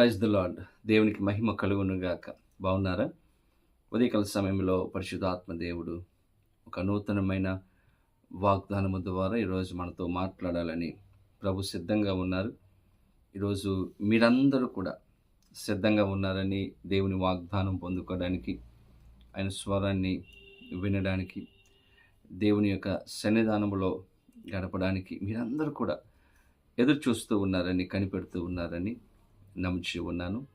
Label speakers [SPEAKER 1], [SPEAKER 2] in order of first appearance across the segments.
[SPEAKER 1] Praise the lord దేవునికి మహిమ కలుగునుగాక. బాగున్నారా? ఉదయకాల సమయంలో పరిశుద్ధాత్మ దేవుడు ఒక నూతనమైన వాగ్దానము ద్వారా ఈరోజు మనతో మాట్లాడాలని ప్రభు సిద్ధంగా ఉన్నారు. ఈరోజు మీరందరూ కూడా సిద్ధంగా ఉన్నారని దేవుని వాగ్దానం పొందుకోవడానికి ఆయన స్వరాన్ని వినడానికి దేవుని యొక్క సన్నిధానంలో గడపడానికి మీరందరూ కూడా ఎదురు చూస్తూ ఉన్నారని కనిపెడుతూ ఉన్నారని నమ్ముచి ఉన్నాను.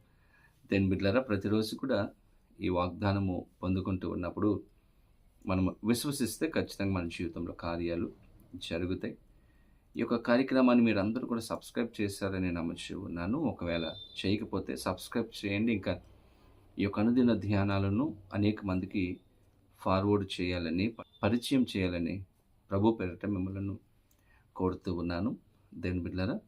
[SPEAKER 1] దేని బిడ్డలారా ప్రతిరోజు కూడా ఈ వాగ్దానము పొందుకుంటూ ఉన్నప్పుడు మనం విశ్వసిస్తే ఖచ్చితంగా మన జీవితంలో కార్యాలు జరుగుతాయి. ఈ యొక్క కార్యక్రమాన్ని మీరు అందరూ కూడా సబ్స్క్రైబ్ చేశారని నమ్ముచి ఉన్నాను. ఒకవేళ చేయకపోతే సబ్స్క్రైబ్ చేయండి. ఇంకా ఈ యొక్క అనుదిన ధ్యానాలను అనేక మందికి ఫార్వర్డ్ చేయాలని పరిచయం చేయాలని ప్రభు పేరట మిమ్మల్ని కోరుతూ ఉన్నాను. దేని బిడ్డలారా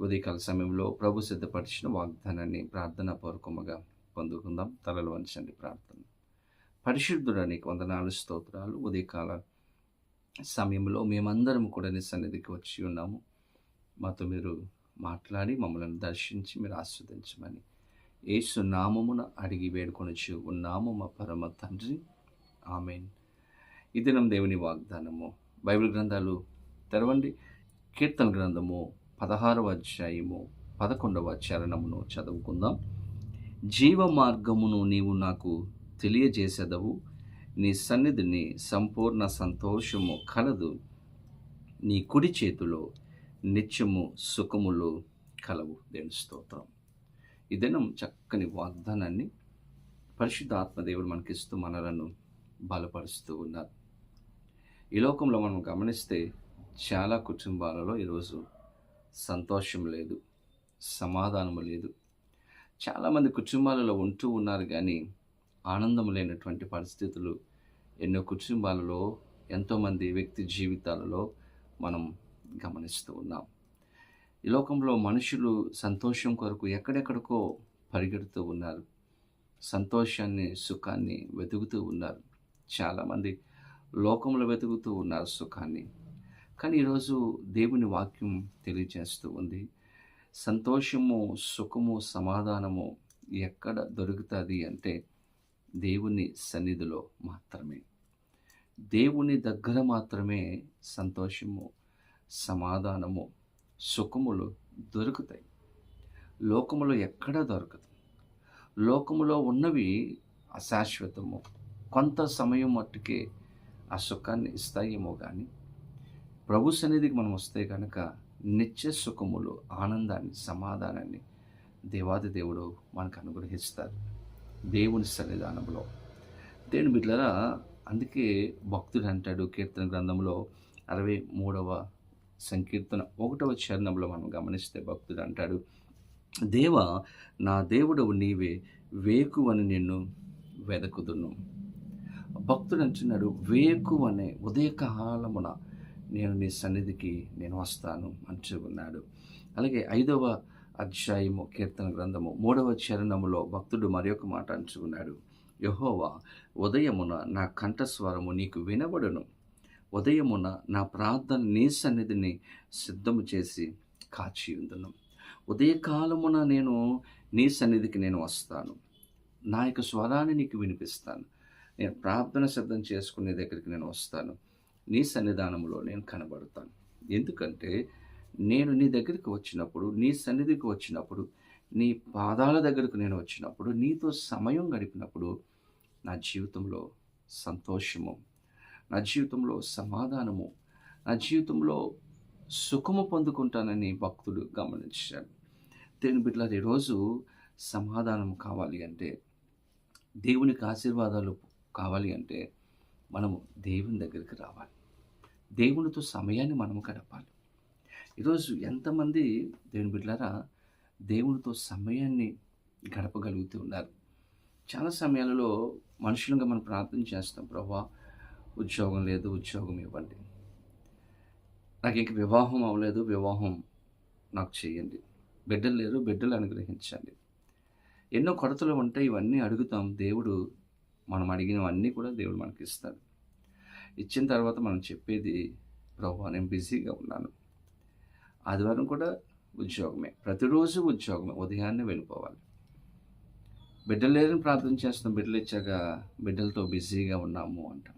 [SPEAKER 1] ఉదయకాల సమయంలో ప్రభు సిద్ధపరిచిన వాగ్దానాన్ని ప్రార్థనా పూర్వకముగా పొందుకుందాం. తలలు వంచండి ప్రార్థన. పరిశుద్ధుడు వంద వందనాలు స్తోత్రాలు. ఉదయకాల సమయంలో మేమందరం కూడా నీ సన్నిధికి వచ్చి ఉన్నాము. మాతో మీరు మాట్లాడి మమ్మల్ని దర్శించి మీరు ఆస్వాదించమని ఏసు నామమున అడిగి వేడుకొనొచ్చు ఉన్నాము మా పరమ తండ్రి. ఆమెన్. ఇది నమ్ దేవుని వాగ్దానము. బైబిల్ గ్రంథాలు తెరవండి. కీర్తన గ్రంథము పదహారవ అధ్యాయము పదకొండవ చరణమును చదువుకుందాం. జీవ మార్గమును నీవు నాకు తెలియజేసేదవు. నీ సన్నిధిని సంపూర్ణ సంతోషము కలదు. నీ కుడి చేతిలో నిత్యము సుఖములు కలవు. దేని స్తోత్రం. ఈ దినం చక్కని వాగ్దానాన్ని పరిశుద్ధాత్మదేవుడు మనకిస్తూ మనలను బలపరుస్తూ ఉన్నారు. ఈ లోకంలో మనం గమనిస్తే చాలా కుటుంబాలలో ఈరోజు సంతోషం లేదు సమాధానం లేదు. చాలామంది కుటుంబాలలో ఉంటూ ఉన్నారు కానీ ఆనందం లేనటువంటి పరిస్థితులు ఎన్నో కుటుంబాలలో ఎంతోమంది వ్యక్తి జీవితాలలో మనం గమనిస్తూ ఉన్నాం. ఈ లోకంలో మనుషులు సంతోషం కొరకు ఎక్కడెక్కడికో పరిగెడుతూ ఉన్నారు. సంతోషాన్ని సుఖాన్ని వెతుకుతూ ఉన్నారు. చాలామంది లోకంలో వెతుకుతూ ఉన్నారు సుఖాన్ని. కానీ ఈరోజు దేవుని వాక్యం తెలియజేస్తూ ఉంది. సంతోషము సుఖము సమాధానము ఎక్కడ దొరుకుతుంది అంటే దేవుని సన్నిధిలో మాత్రమే. దేవుని దగ్గర మాత్రమే సంతోషము సమాధానము సుఖములు దొరుకుతాయి. లోకములో ఎక్కడ దొరకదు. లోకములో ఉన్నవి అశాశ్వతము. కొంత సమయం మట్టుకే ఆ సుఖాన్ని ఇస్తాయేమో కానీ ప్రభు సన్నిధికి మనం వస్తే కనుక నిత్య సుఖములు ఆనందాన్ని సమాధానాన్ని దేవాది దేవుడు మనకు అనుగ్రహిస్తారు దేవుని సన్నిధానంలో. దేవుని బిడ్డలరా అందుకే భక్తుడు అంటాడు కీర్తన గ్రంథంలో అరవై మూడవ సంకీర్తన ఒకటవ చరణంలో మనం గమనిస్తే భక్తుడు అంటాడు దేవ నా దేవుడవు నీవే వేకువని నిన్ను వెదకుదును. భక్తుడు అంటున్నాడు వేకువనే ఉదయకాలమున నేను నీ సన్నిధికి నేను వస్తాను అంటూ ఉన్నాడు. అలాగే ఐదవ అధ్యాయము కీర్తన గ్రంథము మూడవ చరణములో భక్తుడు మరి ఒక మాట అంచుకున్నాడు యహోవా ఉదయమున నా కంఠస్వరము నీకు వినబడును. ఉదయమున నా ప్రార్థన నీ సన్నిధిని సిద్ధము చేసి కాచి ఉందును ఉదయకాలమున నేను నీ సన్నిధికి నేను వస్తాను. నా యొక్క స్వరాన్ని నీకు వినిపిస్తాను. నేను ప్రార్థన సిద్ధం చేసుకునే దగ్గరికి నేను వస్తాను. నీ సన్నిధానంలో నేను కనబడతాను. ఎందుకంటే నేను నీ దగ్గరికి వచ్చినప్పుడు నీ సన్నిధికి వచ్చినప్పుడు నీ పాదాల దగ్గరకు నేను వచ్చినప్పుడు నీతో సమయం గడిపినప్పుడు నా జీవితంలో సంతోషము నా జీవితంలో సమాధానము నా జీవితంలో సుఖము పొందుకుంటానని భక్తుడు గమనించాడు దేని బిడ్డల ఈరోజు సమాధానం కావాలి అంటే దేవునికి ఆశీర్వాదాలు కావాలి అంటే మనము దేవుని దగ్గరికి రావాలి. దేవునితో సమయాన్ని మనము గడపాలి. ఈరోజు ఎంతమంది దేవుని బిడ్డలారా దేవునితో సమయాన్ని గడపగలుగుతూ ఉన్నారు. చాలా సమయాలలో మనుషులుగా మనం ప్రార్థన చేస్తాం ప్రభా ఉద్యోగం లేదు ఉద్యోగం ఇవ్వండి. నాకు ఇంక వివాహం అవ్వలేదు వివాహం నాకు చేయండి. బిడ్డలు లేరు బిడ్డలు అనుగ్రహించండి. ఎన్నో కొరతలు ఉంటాయి ఇవన్నీ అడుగుతాం. దేవుడు మనం అడిగినవన్నీ కూడా దేవుడు మనకి ఇస్తాడు ఇచ్చిన తర్వాత మనం చెప్పేది ప్రభు నేను బిజీగా ఉన్నాను. ఆదివారం కూడా ఉద్యోగమే. ప్రతిరోజు ఉద్యోగమే. ఉదయాన్నే వెళ్ళిపోవాలి. బిడ్డలు లేరని ప్రార్థన చేస్తాం బిడ్డలు ఇచ్చాక బిడ్డలతో బిజీగా ఉన్నాము అంటాం.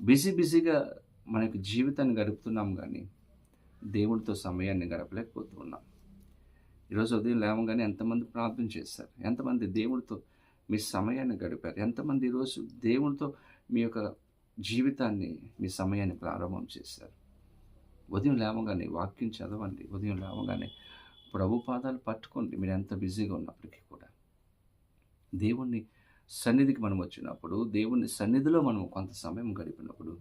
[SPEAKER 1] బిజీ బిజీగా మనకి జీవితాన్ని గడుపుతున్నాం కానీ దేవుడితో సమయాన్ని గడపలేకపోతున్నాం. ఈరోజు ఉదయం లేవగానే ఎంతమంది ప్రార్థన చేశారు? ఎంతమంది దేవుడితో మీ సమయాన్ని గడిపారు? ఎంతమంది ఈరోజు దేవుడితో మీ యొక్క జీవితాన్ని మీ సమయాన్ని ప్రారంభం చేశారు. ఉదయం లేవగానే వాక్యం చదవండి. ఉదయం లేవగానే ప్రభు పాదాలు పట్టుకోండి. మీరు ఎంత బిజీగా ఉన్నప్పటికీ కూడా. దేవుణ్ణి సన్నిధికి మనం వచ్చినప్పుడు దేవుని సన్నిధిలో మనం కొంత సమయం గడిపినప్పుడు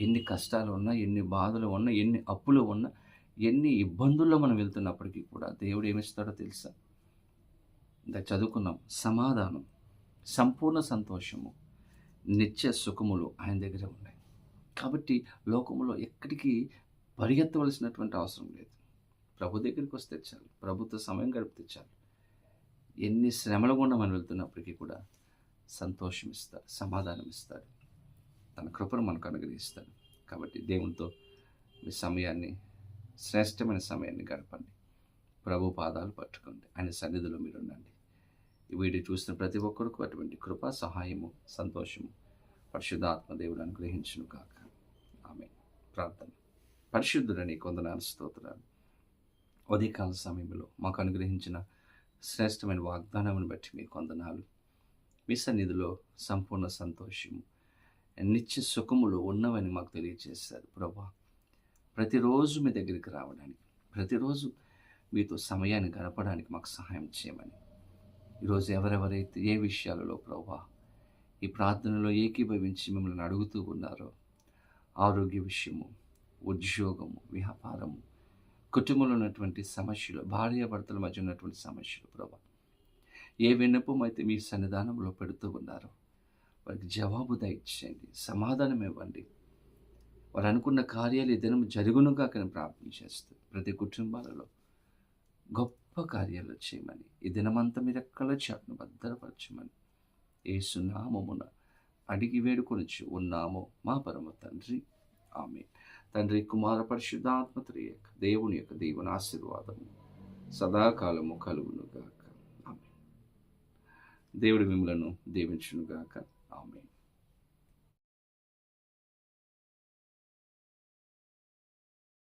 [SPEAKER 1] ఎన్ని కష్టాలు ఉన్నా ఎన్ని బాధలు ఉన్నా ఎన్ని అప్పులు ఉన్నా ఎన్ని ఇబ్బందుల్లో మనం వెళ్తున్నప్పటికీ కూడా దేవుడు ఏమిస్తాడో తెలుసా? ఇంకా చదువుకున్నాం. సమాధానం. సంపూర్ణ సంతోషము. నిత్య సుఖములు ఆయన దగ్గర ఉన్నాయి. కాబట్టి లోకములో ఎక్కడికి పరిగెత్తవలసినటువంటి అవసరం లేదు. ప్రభు దగ్గరికి వస్తే చాలు. ప్రభుత్వ సమయం గడిపితే చాలు. ఎన్ని శ్రమల గుండా మనం వెళ్తున్నప్పటికీ కూడా సంతోషం ఇస్తాడు సమాధానం ఇస్తాడు తన కృపను మనకు అనుగ్రహిస్తాడు కాబట్టి దేవునితో మీ సమయాన్ని శ్రేష్టమైన సమయాన్ని గడపండి. ప్రభు పాదాలు పట్టుకోండి. ఆయన సన్నిధిలో మీరు ఉండండి వీడియో చూసిన ప్రతి ఒక్కరికి అటువంటి కృప సహాయము సంతోషము. పరిశుద్ధాత్మ దేవుడు అనుగ్రహించును కాక ఆమె ప్రార్థన. పరిశుద్ధుడని కొందనాలు స్తోత్రాలు. ఉదయకాల సమయంలో మాకు అనుగ్రహించిన శ్రేష్టమైన వాగ్దానమును బట్టి మీ కొందనాలు మీ సన్నిధిలో సంపూర్ణ సంతోషము. నిత్య సుఖములు ఉన్నవని మాకు తెలియజేశారు ప్రభా. ప్రతిరోజు మీ దగ్గరికి రావడానికి ప్రతిరోజు మీతో సమయాన్ని గడపడానికి మాకు సహాయం చేయమని ఈరోజు ఎవరెవరైతే ఏ విషయాలలో ప్రభా ఈ ప్రార్థనలో ఏకీభవించి మిమ్మల్ని అడుగుతూ ఉన్నారో ఆరోగ్య విషయము ఉద్యోగము వ్యాపారము కుటుంబంలో ఉన్నటువంటి సమస్యలు భార్యాభర్తల మధ్య ఉన్నటువంటి సమస్యలు ప్రభా ఏ విన్నపం అయితే మీ సన్నిధానంలో పెడుతూ ఉన్నారో వారికి జవాబు దయచేయండి సమాధానం ఇవ్వండి. వారు అనుకున్న కార్యాలు ఏదైనా జరుగునుగా కానీ ప్రార్థన చేస్తూ ప్రతి కుటుంబాలలో గొప్ప కార్యాలు చేయమని ఈ దినమంతా మీరు ఎక్కడ చాటును భద్రపరచమని ఏసునామమున అడిగి వేడుకొనిచ్చు ఉన్నాము మా పరమ తండ్రి. ఆమె తండ్రి కుమార పరిశుద్ధాత్మత్రి యొక్క దేవుని యొక్క దేవుని ఆశీర్వాదము సదాకాలము కలుగునుగాక. ఆమె దేవుడి మిమ్మలను దీవించునుగాక. ఆమె